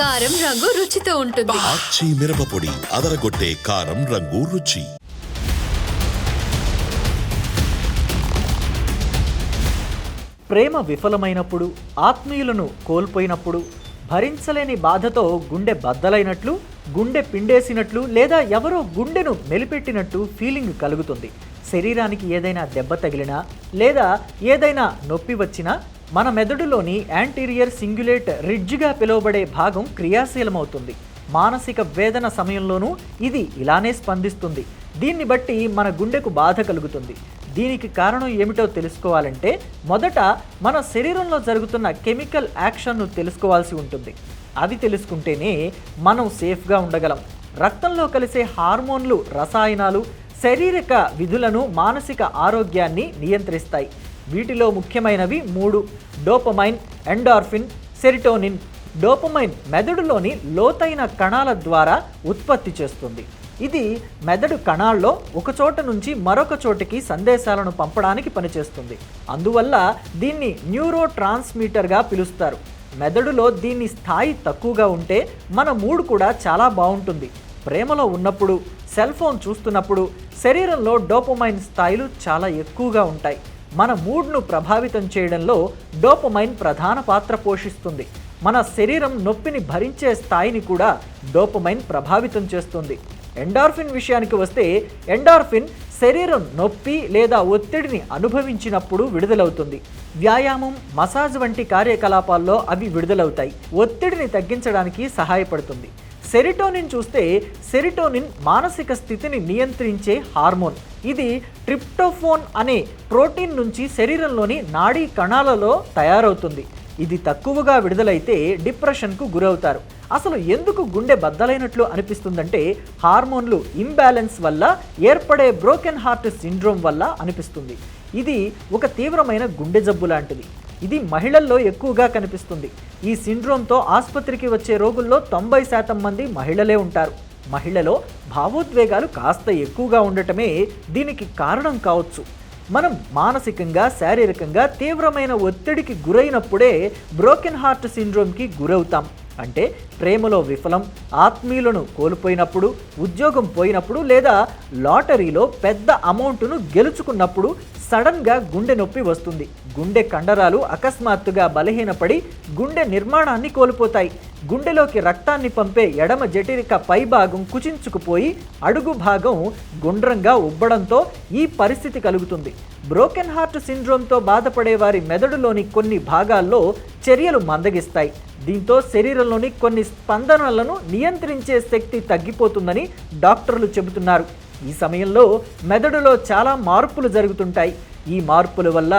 కారం రంగు రుచితో ఉంటుంది. ఆచి మిరపపొడి అదరగొట్టే కారం రంగు రుచి. ప్రేమ విఫలమైనప్పుడు ఆత్మీయులను కోల్పోయినప్పుడు భరించలేని బాధతో గుండె బద్దలైనట్లు గుండె పిండేసినట్లు లేదా ఎవరో గుండెను మెలిపెట్టినట్టు ఫీలింగ్ కలుగుతుంది. శరీరానికి ఏదైనా దెబ్బ తగిలినా లేదా ఏదైనా నొప్పి వచ్చినా మన మెదడులోని యాంటీరియర్ సింగ్యులేట్ రిడ్జ్గా పిలువబడే భాగం క్రియాశీలమవుతుంది. మానసిక వేదన సమయంలోనూ ఇది ఇలానే స్పందిస్తుంది. దీన్ని బట్టి మన గుండెకు బాధ కలుగుతుంది. దీనికి కారణం ఏమిటో తెలుసుకోవాలంటే మొదట మన శరీరంలో జరుగుతున్న కెమికల్ యాక్షన్ను తెలుసుకోవాల్సి ఉంటుంది. అది తెలుసుకుంటేనే మనం సేఫ్గా ఉండగలం. రక్తంలో కలిసే హార్మోన్లు రసాయనాలు శారీరక విధులను మానసిక ఆరోగ్యాన్ని నియంత్రిస్తాయి. వీటిలో ముఖ్యమైనవి మూడు. Dopamine endorphin serotonin. డోపమైన్ మెదడులోని లోతైన కణాల ద్వారా ఉత్పత్తి చేస్తుంది. ఇది మెదడు కణాల్లో ఒక చోట నుంచి మరొక చోటికి సందేశాలను పంపడానికి పనిచేస్తుంది. అందువల్ల దీన్ని న్యూరో ట్రాన్స్మీటర్గా పిలుస్తారు. మెదడులో దీని స్థాయి తక్కువగా ఉంటే మన మూడ్ కూడా చాలా బాగుంటుంది. ప్రేమలో ఉన్నప్పుడు సెల్ ఫోన్ చూస్తున్నప్పుడు శరీరంలో డోపమైన్ స్థాయిలు చాలా ఎక్కువగా ఉంటాయి. మన మూడ్ను ప్రభావితం చేయడంలో డోపమైన్ ప్రధాన పాత్ర పోషిస్తుంది. మన శరీరం నొప్పిని భరించే స్థాయిని కూడా డోపమైన్ ప్రభావితం చేస్తుంది. ఎండార్ఫిన్ విషయానికి వస్తే ఎండార్ఫిన్ శరీరం నొప్పి లేదా ఒత్తిడిని అనుభవించినప్పుడు విడుదలవుతుంది. వ్యాయామం మసాజ్ వంటి కార్యకలాపాల్లో అవి విడుదలవుతాయి. ఒత్తిడిని తగ్గించడానికి సహాయపడుతుంది. సెరిటోనిన్ చూస్తే సెరిటోనిన్ మానసిక స్థితిని నియంత్రించే హార్మోన్. ఇది ట్రిప్టోఫోన్ అనే ప్రోటీన్ నుంచి శరీరంలోని నాడీ కణాలలో తయారవుతుంది. ఇది తక్కువగా విడుదలైతే డిప్రెషన్కు గురవుతారు. అసలు ఎందుకు గుండె బద్దలైనట్లు అనిపిస్తుందంటే హార్మోన్లు ఇంబ్యాలెన్స్ వల్ల ఏర్పడే బ్రోకెన్ హార్ట్ సిండ్రోమ్ వల్ల అనిపిస్తుంది. ఇది ఒక తీవ్రమైన గుండె జబ్బు లాంటిది. ఇది మహిళల్లో ఎక్కువగా కనిపిస్తుంది. ఈ సిండ్రోమ్తో ఆసుపత్రికి వచ్చే రోగుల్లో తొంభై శాతం మంది మహిళలే ఉంటారు. మహిళలో భావోద్వేగాలు కాస్త ఎక్కువగా ఉండటమే దీనికి కారణం కావచ్చు. మనం మానసికంగా శారీరకంగా తీవ్రమైన ఒత్తిడికి గురైనప్పుడే బ్రోకెన్ హార్ట్ సిండ్రోమ్కి గురవుతాం. అంటే ప్రేమలో విఫలం ఆత్మీయులను కోల్పోయినప్పుడు ఉద్యోగం పోయినప్పుడు లేదా లాటరీలో పెద్ద అమౌంట్ను గెలుచుకున్నప్పుడు సడన్గా గుండె నొప్పి వస్తుంది. గుండె కండరాలు అకస్మాత్తుగా బలహీనపడి గుండె నిర్మాణాన్ని కోల్పోతాయి. గుండెలోకి రక్తాన్ని పంపే ఎడమ జఠరిక పై భాగం కుచించుకుపోయి అడుగు భాగం గుండ్రంగా ఉబ్బడంతో ఈ పరిస్థితి కలుగుతుంది. బ్రోకెన్ హార్ట్ సిండ్రోమ్తో బాధపడే వారి మెదడులోని కొన్ని భాగాల్లో చర్యలు మందగిస్తాయి. దీంతో శరీరంలోని కొన్ని స్పందనలను నియంత్రించే శక్తి తగ్గిపోతుందని డాక్టర్లు చెబుతున్నారు. ఈ సమయంలో మెదడులో చాలా మార్పులు జరుగుతుంటాయి. ఈ మార్పుల వల్ల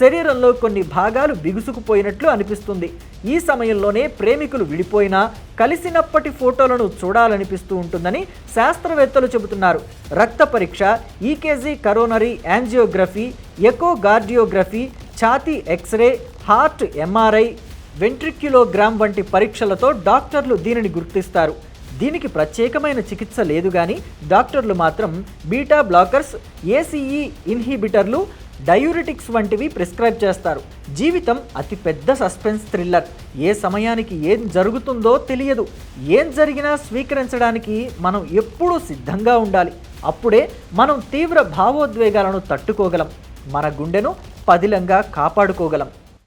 శరీరంలో కొన్ని భాగాలు బిగుసుకుపోయినట్లు అనిపిస్తుంది. ఈ సమయంలోనే ప్రేమికులు విడిపోయినా కలిసినప్పటి ఫోటోలను చూడాలనిపిస్తూ ఉంటుందని శాస్త్రవేత్తలు చెబుతున్నారు. రక్త పరీక్ష ఈకేజీ కరోనరీ యాంజియోగ్రఫీ ఎకోగార్డియోగ్రఫీ ఛాతీ ఎక్స్రే హార్ట్ ఎంఆర్ఐ వెంట్రిక్యులోగ్రామ్ వంటి పరీక్షలతో డాక్టర్లు దీనిని గుర్తిస్తారు. దీనికి ప్రత్యేకమైన చికిత్స లేదు కానీ డాక్టర్లు మాత్రం బీటా బ్లాకర్స్ ఏసీఈ ఇన్హిబిటర్లు డయూరిటిక్స్ వంటివి ప్రిస్క్రైబ్ చేస్తారు. జీవితం అతి పెద్ద సస్పెన్స్ థ్రిల్లర్. ఏ సమయానికి ఏం జరుగుతుందో తెలియదు. ఏం జరిగినా స్వీకరించడానికి మనం ఎప్పుడూ సిద్ధంగా ఉండాలి. అప్పుడే మనం తీవ్ర భావోద్వేగాలను తట్టుకోగలం. మన గుండెను పదిలంగా కాపాడుకోగలం.